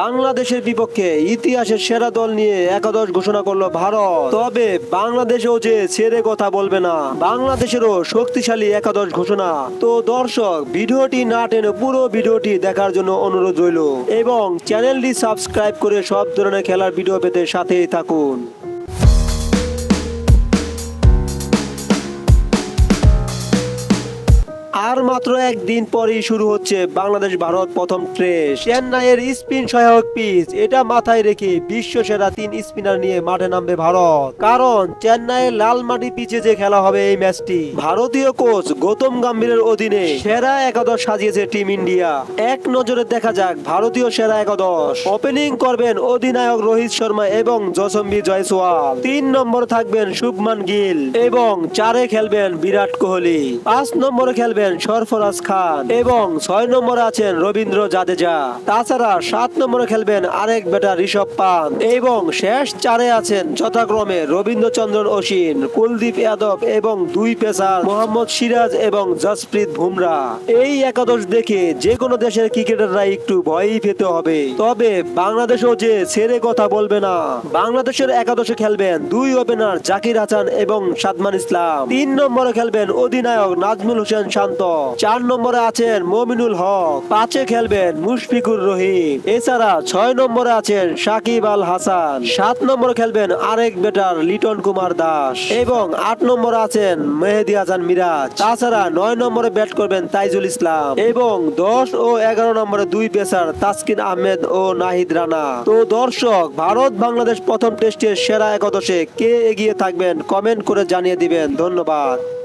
বাংলাদেশের বিপক্ষে ইতিহাসের সেরা দল নিয়ে একাদশ ঘোষণা করল ভারত। তবে বাংলাদেশেও যে ছেড়ে কথা বলবে না, বাংলাদেশেরও শক্তিশালী একাদশ ঘোষণা। তো দর্শক, ভিডিওটি না টেনে পুরো ভিডিওটি দেখার জন্য অনুরোধ রইল। এবং চ্যানেলটি সাবস্ক্রাইব করে সব ধরনের খেলার ভিডিও পেতে সাথেই থাকুন। আর মাত্র একদিন পরেই শুরু হচ্ছে বাংলাদেশ ভারত প্রথম টেস্ট। চেন্নাইয়ের স্পিন সহায়ক পিচ, এটা মাথায় রেখে বিশ্ব সেরা তিন স্পিনার নিয়ে মাঠে নামবে ভারত। কারণ চেন্নাইয়ের লাল মাটি পিচে যে খেলা হবে এই ম্যাচটি, ভারতীয় কোচ গৌতম গম্ভীরের অধীনে সেরা একাদশ সাজিয়েছে টিম ইন্ডিয়া। এক নজরে দেখা যাক ভারতীয় সেরা একাদশ। ওপেনিং করবেন অধিনায়ক রোহিত শর্মা এবং জসম্বি জয়সওয়াল। তিন নম্বর থাকবেন শুভমান গিল এবং চারে খেলবেন বিরাট কোহলি। পাঁচ নম্বরে খেলবেন সরফরাজ খান এবং ছয় নম্বরে আছেন রবীন্দ্র জাদেজা। তাছাড়া সাত নম্বরে খেলবেন আরেক বেটা ঋষভ পান এবং শেষ চারে আছেন যথাক্রমে রবীন্দ্রচন্দ্রন অশ্বিন কুলদীপ যাদব এবং দুই পেসার মোহাম্মদ সিরাজ এবং জসপ্রীত বুমরা। এই একাদশ দেখে যে কোনো দেশের ক্রিকেটাররা একটু ভয়ই পেতে হবে। তবে বাংলাদেশও যে ছেড়ে কথা বলবে না, বাংলাদেশের একাদশে খেলবেন দুই ওপেনার জাকির হাসান এবং সাদমান ইসলাম। তিন নম্বরে খেলবেন অধিনায়ক নাজমুল হোসেন শান্ত চার নম্বরে আছেন মমিনুল হক, পাঁচে খেলবেন মুশফিকুর রহিম। এছাড়া ছয় নম্বরে আছেন সাকিব আল হাসান। সাত নম্বরে খেলবেন আরেক বেটার লিটন কুমার দাস। এবং আট নম্বরে আছেন মেহেদি হাসান মিরাজ। তাছাড়া নয় নম্বরে ব্যাট করবেন তাইজুল ইসলাম। এবং দশ ও এগারো নম্বরে দুই পেসার তাসকিন আহমেদ ও নাহিদ রানা। তো দর্শক, ভারত বাংলাদেশ প্রথম টেস্টের সেরা একাদশে কে এগিয়ে থাকবেন কমেন্ট করে জানিয়ে দিবেন। ধন্যবাদ।